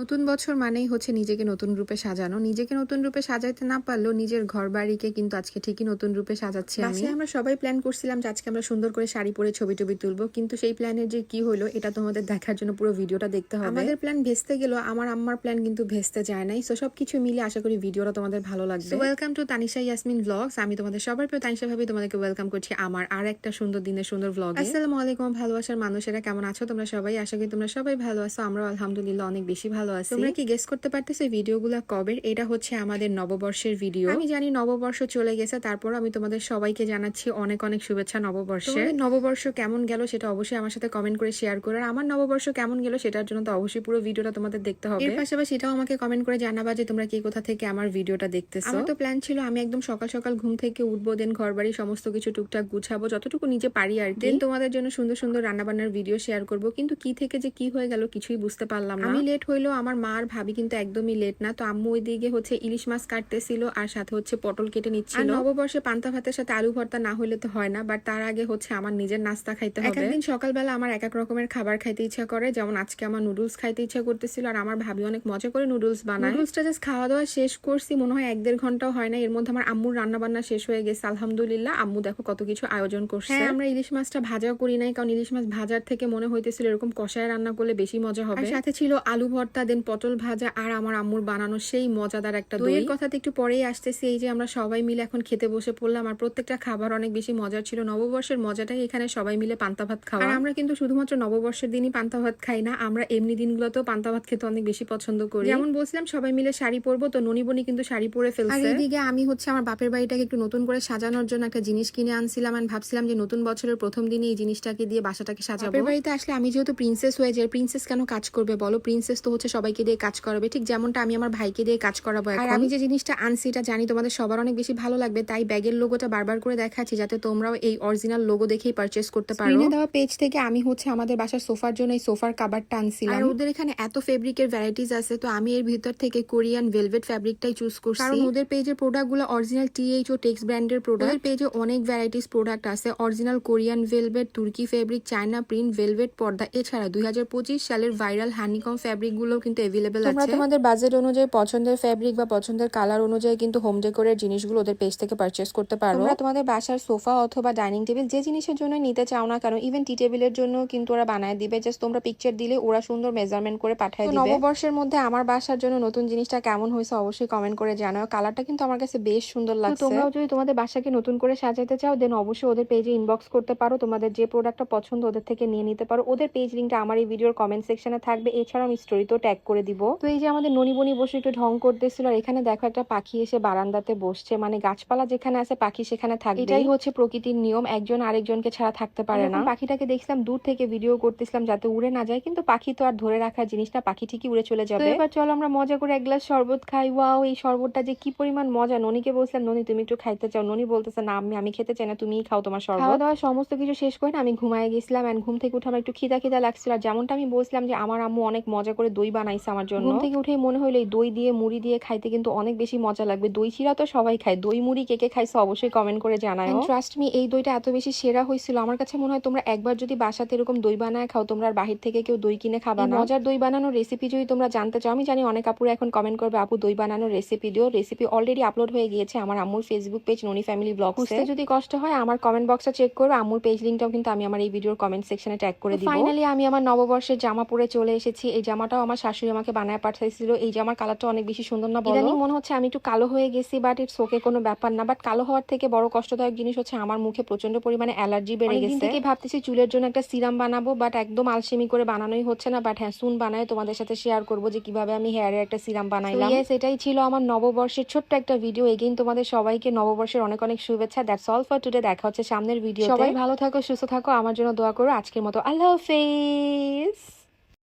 নতুন বছর মানেই হচ্ছে নিজেকে নতুন রূপে সাজানো। নিজেকে নতুন রূপে সাজাইতে না পারলেও নিজের ঘর বাড়িকে কিন্তু আজকে ঠিকই নতুন রূপে সাজাচ্ছি আমি। আমরা সবাই প্ল্যান করছিলাম যে আজকে আমরা সুন্দর করে শাড়ি পরে ছবি টবি তুলবো কিন্তু সেই প্ল্যানের যে কি হলো এটা তোমাদের দেখার জন্য পুরো ভিডিওটা দেখতে হবে। আমাদের প্ল্যান ভেস্তে গেল আমার আম্মার প্ল্যান কিন্তু ভেস্তে যায় নাই। সো সবকিছু মিলে আশা করি ভিডিওটা তোমাদের ভালো লাগবে। Welcome to Tanisha Yasmin vlogs আমি তোমাদের সবার প্রিয় তানিশা ভাবি তোমাদেরকে ওয়েলকাম করছি আমার আর একটা সুন্দর দিনের সুন্দর ব্লগ আসসালামু আলাইকুম ভালোবাসার মানুষেরা কেমন আছো তোমরা সবাই? আশা করি তোমরা সবাই ভালো আছো। আমরা আলহামদুলিল্লাহ অনেক বেশি ভালো আছি। তোমরা কি গেস করতে পারতেছো এই ভিডিওগুলো কবের? এটা হচ্ছে আমাদের নববর্ষের ভিডিও। আমি জানি নববর্ষ চলে গেছে তারপর আমি তোমাদের সবাইকে জানাচ্ছি অনেক অনেক শুভেচ্ছা নববর্ষে। নববর্ষ কেমন গেল সেটা অবশ্যই আমার সাথে কমেন্ট করে শেয়ার করো আর আমার নববর্ষ কেমন গেল সেটার জন্য তো অবশ্যই পুরো ভিডিওটা তোমাদের দেখতে হবে। এর পাশাপাশি এটাও আমাকে কমেন্ট করে জানাবা যে তোমরা কি কোথা থেকে আমার ভিডিওটা দেখতেছো। আমার তো প্ল্যান ছিল আমি একদম সকাল সকাল ঘুম থেকে উঠবো দেন ঘর বাড়ি সমস্ত কিছু টুকটাক গুছাবো যতটুকু নিজে পারি আর দেন তোমাদের জন্য সুন্দর সুন্দর রান্না বান্নার ভিডিও শেয়ার করব কিন্তু কি থেকে যে কি হয়ে গেল কিছুই বুঝতে পারলাম না। আমি লেট হইল আমার মা আর ভাবি কিন্তু একদমই লেট না। তো আম্মু ওইদিকে হচ্ছে ইলিশ মাছ কাটতেছিল আর সাথে হচ্ছে পটল কেটে নিচ্ছিল। নববর্ষে পান্তা ভাতের সাথে আলু ভর্তা না হলে তো হয় না বাট তার আগে হচ্ছে আমার নিজের নাস্তা খাইতে হবে। একদিন সকালবেলা আমার এক এক রকমের খাবার খাইতে ইচ্ছা করে যেমন আজকে আমার নুডলস খাইতে ইচ্ছা করতেছিল আর আমার ভাবি অনেক মজা করে নুডলস বানায়। নুডলসটা জাস্ট খাওয়া দাওয়া শেষ করছি মনে হয় এক দেড় ঘন্টাও হয় না এর মধ্যে আমার আম্মুর রান্না বান্না শেষ হয়ে গেছে আলহামদুলিল্লাহ। আম্মু দেখো কত কিছু আয়োজন করছে। হ্যাঁ আমরা ইলিশ মাছটা ভাজাও করি নাই কারণ ইলিশ মাছ ভাজার থেকে মনে হইতেছিল এরকম কষায় রান্না করলে বেশি মজা হবে। আর সাথে ছিল আলু ভর্তা দেন পটল ভাজা আর আমার আম্মুর বানানো সেই মজাদার একটা দইয়ের কথাতে একটু পরেই আসতেছি এই যে আমরা সবাই মিলে এখন খেতে বসে পড়লাম আর প্রত্যেকটা খাবার অনেক বেশি মজার ছিল। নববর্ষের মজাটাই এখানে সবাই মিলে পান্তা ভাত খাওয়া। আর আমরা কিন্তু শুধুমাত্র নববর্ষের দিনই পান্তা ভাত খাই না আমরা এমনি দিনগুলোতেও পান্তা ভাত খেতে অনেক বেশি পছন্দ করি। যেমন বলছিলাম সবাই মিলে শাড়ি পরবো তো ননিবনি কিন্তু শাড়ি পরে ফেলছে। আর এইদিকে আমি হচ্ছে আমার বাপের বাড়িটাকে একটু নতুন করে সাজানোর জন্য একটা জিনিস কিনে আনছিলাম আর ভাবছিলাম যে নতুন বছরের প্রথম দিনে এই জিনিসটাকে দিয়ে বাসাটাকে সাজাবো। বাপের বাড়িতে আসলে আমি যেহেতু প্রিন্সেস হয়ে যাই প্রিন্সেস কেন কাজ করবে বলো? প্রিন্সেস তো হচ্ছে সবাইকে দিয়ে কাজ করাবে। ঠিক যেমনটা আমি আমার ভাইকে দিয়ে কাজ করাবো আর আমি যে জিনিসটা আনছি এটা জানি তোমাদের সবার অনেক বেশি ভালো লাগবে তাই ব্যাগের লোগোটা বারবার করে দেখাচ্ছি যাতে তোমরাও এই অরিজিনাল লোগো দেখেই পারচেস করতে পারো। স্ক্রিনে দেওয়া পেজ থেকে আমি হচ্ছে আমাদের বাসার সোফার জন্য এই সোফার কাবারটা আনছিলাম। আর ওদের এখানে এত ফেব্রিকের ভ্যারাইটিস আছে তো আমি এর ভিতর থেকে কোরিয়ান ভেলভেট ফ্যাব্রিকটাই চুজ করছি। কারণ ওদের পেজের প্রোডাক্টগুলো অরিজিনাল টিএইচ ও টেক্স ব্র্যান্ডের প্রোডাক্ট ওদের পেজে অনেক ভ্যারাইটিস প্রোডাক্ট আছে অরিজিনাল কোরিয়ান ভেলভেট তুর্কি ফেব্রিক চায়না প্রিন্ট ভেলভেট পর্দা এছাড়া দুই হাজার পঁচিশ সালের ভাইরাল হানিকম ফ্যাব্রিকগুলো কিন্তু এভেলেবেল আছে। তোমরা তোমাদের বাজেট অনুযায়ী পছন্দের ফ্যাব্রিক বা পছন্দের কালার অনুযায়ী কিন্তু হোম ডেকোরের জিনিসগুলো ওদের পেজ থেকে পারচেস করতে পারো। তোমরা তোমাদের বাসার সোফা অথবা ডাইনিং টেবিল যে জিনিসের জন্য নিতে চাও না কারণ ইভেন টি টেবিলের জন্য কিন্তু ওরা বানায় দিবে। জাস্ট তোমরা পিকচার দিলে ওরা সুন্দর মেজারমেন্ট করে পাঠায় দিবে। নববর্ষের মধ্যে আমার বাসার জন্য নতুন জিনিসটা কেমন হয়েছে অবশ্যই কমেন্ট করে জানাও। কালারটা কিন্তু আমার কাছে বেশ সুন্দর লাগছে। তোমরাও যদি তোমাদের বাসাকে নতুন করে সাজাতে চাও দেন অবশ্যই ওদের পেজে ইনবক্স করতে পারো। তোমাদের যে প্রোডাক্টটা পছন্দ ওদের থেকে নিয়ে নিতে পারো। ওদের পেজ লিঙ্কটা আমার এই ভিডিওর কমেন্ট সেকশনে থাকবে। এছাড়াও আমি স্টোরিতেও ট্যাগ করে দিব। তো এই যে আমাদের ননিবনি বসে একটু ঢং করতেছিল আর এখানে দেখো একটা পাখি এসে বারান্দাতে বসছে। মানে গাছপালা যেখানে আছে পাখি সেখানে থাকবে এটাই হচ্ছে প্রকৃতির নিয়ম একজন আরেকজনকে ছাড়া থাকতে পারে না। পাখিটাকে দেখছিলাম দূর থেকে ভিডিও করতেছিলাম যাতে উড়ে না যায় কিন্তু পাখি তো আর ধরে রাখার জিনিস না পাখি ঠিকই উড়ে চলে যাবে। এবার চলো আমরা মজা করে এক গ্লাস শরবত খাই। ওয়াও এই শরবতটা যে কি পরিমাণ মজা। ননিকে বলছিলাম ননি তুমি একটু খাইতে চাও? ননি বলতেছে না আমি আমি খেতে চাই না তুমিই খাও তোমার শরবত। খাওয়া দাওয়া সমস্ত কিছু শেষ করে না আমি ঘুমায় গেছিলাম এন্ড ঘুম থেকে উঠে আমার একটু খিদা খিদা লাগছিল। আর যেমনটা আমি বলছিলাম যে আমার আম্মু অনেক মজা করে দই বানাইছে আমার জন্য। ঘুম থেকে উঠে মনে হলো এই দই দিয়ে মুড়ি দিয়ে খাইতে কিন্তু অনেক বেশি মজা লাগবে। দই চিরা তো সবাই খায়। দই মুড়ি কে কে খাইছে অবশ্যই কমেন্ট করে জানায় ট্রাস্ট মি এই দইটা এত বেশি সেরা হয়েছিল আমার কাছে মনে হয় তোমরা একবার যদি বাসাতে এরকম দই বানায় খাও তোমরা আর বাহির থেকে কেউ দই কিনে খাবা না। মজার দই বানানোর রেসিপি যদি তোমরা জানতে চাও আমি জানি অনেক আপুরা এখন কমেন্ট করবে আপু দই বানানোর রেসিপি দিও। রেসিপি অলরেডি আপলোড হয়ে গিয়েছে আমার আম্মুর Facebook page Noni family vlog যদি কষ্ট হয় আমার কমেন্ট বক্সটা চেক করবে আম্মুর পেজ লিঙ্কটাও কিন্তু আমি আমার এই ভিডিওর কমেন্ট সেকশনে ট্যাগ করে দিব। ফাইনালি আমি আমার নববর্ষের জামা পরে চলে এসেছি। এই জামাটাও আমার শাশুড়ি আমাকে বানায় পাঠাইছিল। এই যে আমার কালারটা অনেক বেশি সুন্দর না বলো? মনে হচ্ছে আমি একটু কালো হয়ে গেছি বাট ইটস ওকে কোনো ব্যাপার না। বাট কালো হওয়ার থেকে বড় কষ্টদায়ক জিনিস হচ্ছে আমার মুখে প্রচণ্ড পরিমাণে অ্যালার্জি বেড়ে গেছে। থেকে ভাবতেছি চুলের জন্য একটা সিরাম বানাবো বাট একদম আলসেমি করে বানানোই হচ্ছে না। বাট হ্যাঁ সুন বানায় তোমাদের সাথে শেয়ার করব যে কীভাবে আমি হেয়ারে একটা সিরাম বানাইলাম। সেটাই ছিল আমার নববর্ষের ছোট্ট একটা ভিডিও এগেইন তোমাদের সবাইকে নববর্ষের অনেক অনেক শুভেচ্ছা। দ্যাটস অল ফর টুডে দেখা হচ্ছে সামনের ভিডিও সবাই ভালো থাকো সুস্থ থাকো। আমার জন্য দোয়া করো। আজকের মতো আল্লাহ হাফেজ।